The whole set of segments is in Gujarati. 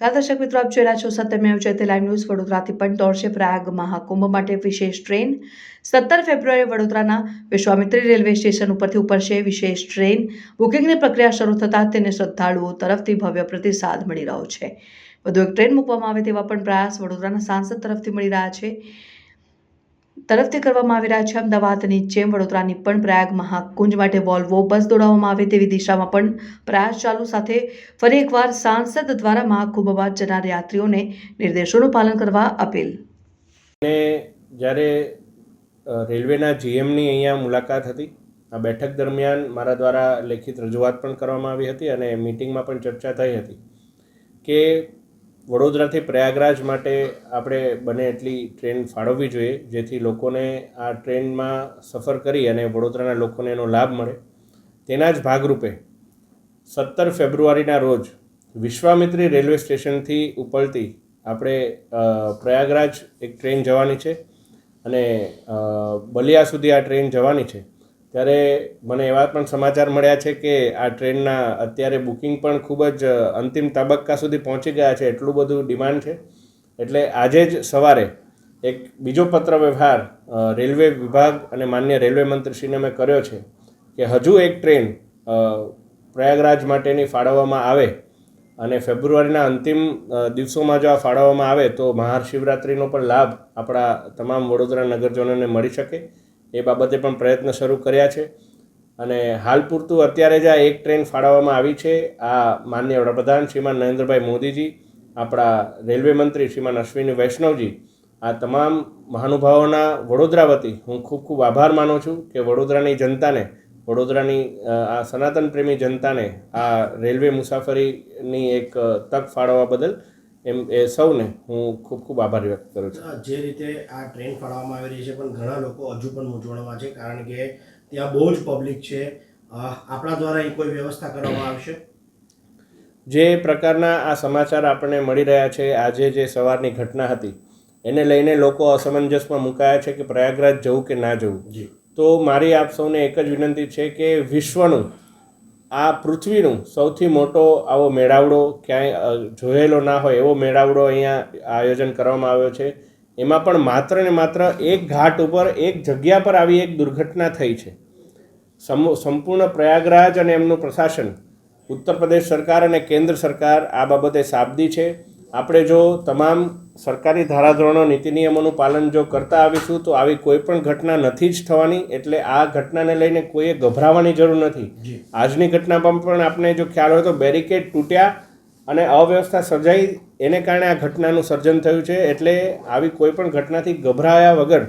દર્શક મિત્રો, આપ જોઈ રહ્યા છો સત્યમેવ જયતે લાઈવ ન્યૂઝ વડોદરાથી પણ દોડશે પ્રયાગ મહાકુંભ માટે વિશેષ ટ્રેન. સત્તર ફેબ્રુઆરી વડોદરાના વિશ્વામિત્રી રેલવે સ્ટેશન ઉપરથી ઉપડશે વિશેષ ટ્રેન. બુકિંગની પ્રક્રિયા શરૂ થતાં તેને શ્રદ્ધાળુઓ તરફથી ભવ્ય પ્રતિસાદ મળી રહ્યો છે. વધુ એક ટ્રેન મૂકવામાં આવે તેવા પણ પ્રયાસ વડોદરાના સાંસદ તરફથી મળી રહ્યા છે. તરફથી કરવામાં આવી રહ્યા છે. અમદાવાદની જેમ વડોદરાની પણ પ્રયાગ મહાકુંજ માટે વોલ્વો બસ દોડાવવામાં આવે તેવી દિશામાં પણ પ્રયાસ ચાલુ સાથે ફરી એકવાર સાંસદ દ્વારા મહાકુંભમાં જનાર યાત્રીઓને નિર્દેશોનું પાલન કરવા અપીલ. જ્યારે રેલવેના જીએમની અહીંયા મુલાકાત હતી, આ બેઠક દરમિયાન મારા દ્વારા લેખિત રજૂઆત પણ કરવામાં આવી હતી અને મિટિંગમાં પણ ચર્ચા થઈ હતી કે વડોદરાથી પ્રયાગરાજ માટે આપણે બને એટલી ટ્રેન ફાળવવી જોઈએ, જેથી લોકોને આ ટ્રેનમાં સફર કરી અને વડોદરાના લોકોને એનો લાભ મળે. તેના જ ભાગરૂપે સત્તર ફેબ્રુઆરીના રોજ વિશ્વામિત્રી રેલવે સ્ટેશનથી ઉપડતી આપણે પ્રયાગરાજ એક ટ્રેન જવાની છે અને બલિયા સુધી આ ટ્રેન જવાની છે. ત્યારે મને એવા પણ સમાચાર મળ્યા છે કે આ ટ્રેનના અત્યારે બુકિંગ પણ ખૂબ જ અંતિમ તબક્કા સુધી પહોંચી ગયા છે, એટલું બધું ડિમાન્ડ છે. એટલે આજે જ સવારે એક બીજો પત્ર વ્યવહાર રેલવે વિભાગ અને માન્ય રેલવે મંત્રીશ્રીને મેં કર્યો છે કે હજુ એક ટ્રેન પ્રયાગરાજ માટેની ફાળવવામાં આવે અને ફેબ્રુઆરીના અંતિમ દિવસોમાં જો આ ફાળવવામાં આવે તો મહાશિવરાત્રિનો પણ લાભ આપણા તમામ વડોદરા નગરજનોને મળી શકે. એ બાબતે પણ પ્રયત્ન શરૂ કર્યા છે. અને હાલ પૂરતું અત્યારે જ આ એક ટ્રેન ફાળવવામાં આવી છે. આ માન્ય વડાપ્રધાન શ્રીમાન નરેન્દ્રભાઈ મોદીજી, આપણા રેલવે મંત્રી શ્રીમાન અશ્વિની વૈષ્ણવજી, આ તમામ મહાનુભાવોના વડોદરા વતી હું ખૂબ ખૂબ આભાર માનું છું કે વડોદરાની જનતાને, વડોદરાની આ સનાતન પ્રેમી જનતાને આ રેલવે મુસાફરીની એક તક ફાળવવા બદલ એમ એ સૌને હું ખૂબ ખૂબ આભાર વ્યક્ત કરું છું. જે રીતે આ ટ્રેન ફાળવવામાં આવી રહી છે પણ ઘણા લોકો હજુ પણ મૂંઝવણમાં છે કારણ કે ત્યાં બહુ જ પબ્લિક છે. આપણા દ્વારા એ કોઈ વ્યવસ્થા કરવામાં આવશે? જે પ્રકારના આ સમાચાર આપણને મળી રહ્યા છે આજે જે સવારની ઘટના હતી એને લઈને લોકો અસમંજસમાં મુકાયા છે કે પ્રયાગરાજ જવું કે ના જવું. તો મારી આપ સૌને એક જ વિનંતી છે કે વિશ્વનું આ પૃથ્વીનું સૌથી મોટો આવો મેળાવડો ક્યાંય જોયેલો ના હોય એવો મેળાવડો અહીંયા આયોજન કરવામાં આવ્યો છે. એમાં પણ માત્ર ને માત્ર એક ઘાટ ઉપર, એક જગ્યા પર આવી એક દુર્ઘટના થઈ છે. સંપૂર્ણ પ્રયાગરાજ અને એમનું પ્રશાસન, ઉત્તર પ્રદેશ સરકાર અને કેન્દ્ર સરકાર આ બાબતે સાબદી છે. આપણે જો તમામ સરકારી ધારાધોરણો નીતિ નિયમોનું પાલન જો કરતા આવીશું તો આવી કોઈ પણ ઘટના નથી જ થવાની. એટલે આ ઘટનાને લઈને કોઈએ ગભરાવાની જરૂર નથી. આજની ઘટનામાં પણ આપણે જો ખ્યાલ હોય તો બેરિકેડ તૂટ્યા અને અવ્યવસ્થા સર્જાઈ. એને કારણે આ ઘટનાનું સર્જન થયું છે. એટલે આવી કોઈ પણ ઘટનાથી ગભરાયા વગર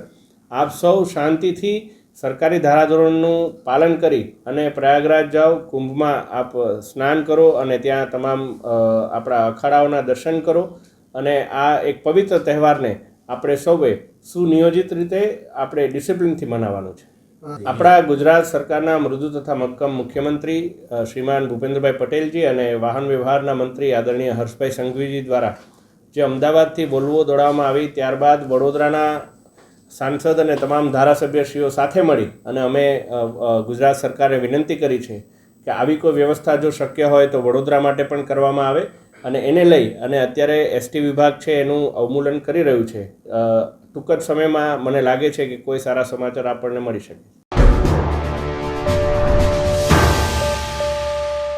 આપ સૌ શાંતિથી સરકારી ધારાધોરણનું પાલન કરી અને પ્રયાગરાજ જાઓ, કુંભમાં આપ સ્નાન કરો અને ત્યાં તમામ આપણા અખાડાઓના દર્શન કરો. અને આ એક પવિત્ર તહેવારને આપણે સૌએ સુનિયોજિત રીતે આપણે ડિસિપ્લિનથી મનાવવાનું છે. આપણા ગુજરાત સરકારના મૃદુ તથા મક્કમ મુખ્યમંત્રી શ્રીમાન ભૂપેન્દ્રભાઈ પટેલજી અને વાહન વ્યવહારના મંત્રી આદરણીય હર્ષભાઈ સંઘવીજી દ્વારા જે અમદાવાદથી બોલવો દોડાવવામાં આવી ત્યારબાદ વડોદરાના સાંસદ અને તમામ ધારાસભ્યશ્રીઓ સાથે મળી અને અમે ગુજરાત સરકારે વિનંતી કરી છે કે આવી કોઈ વ્યવસ્થા જો શક્ય હોય તો વડોદરા માટે પણ કરવામાં આવે અને એને લઈ અને અત્યારે એસટી વિભાગ છે એનું અવમૂલન કરી રહ્યું છે. ટૂંક જ સમયમાં મને લાગે છે કે કોઈ સારા સમાચાર આપણને મળી શકે.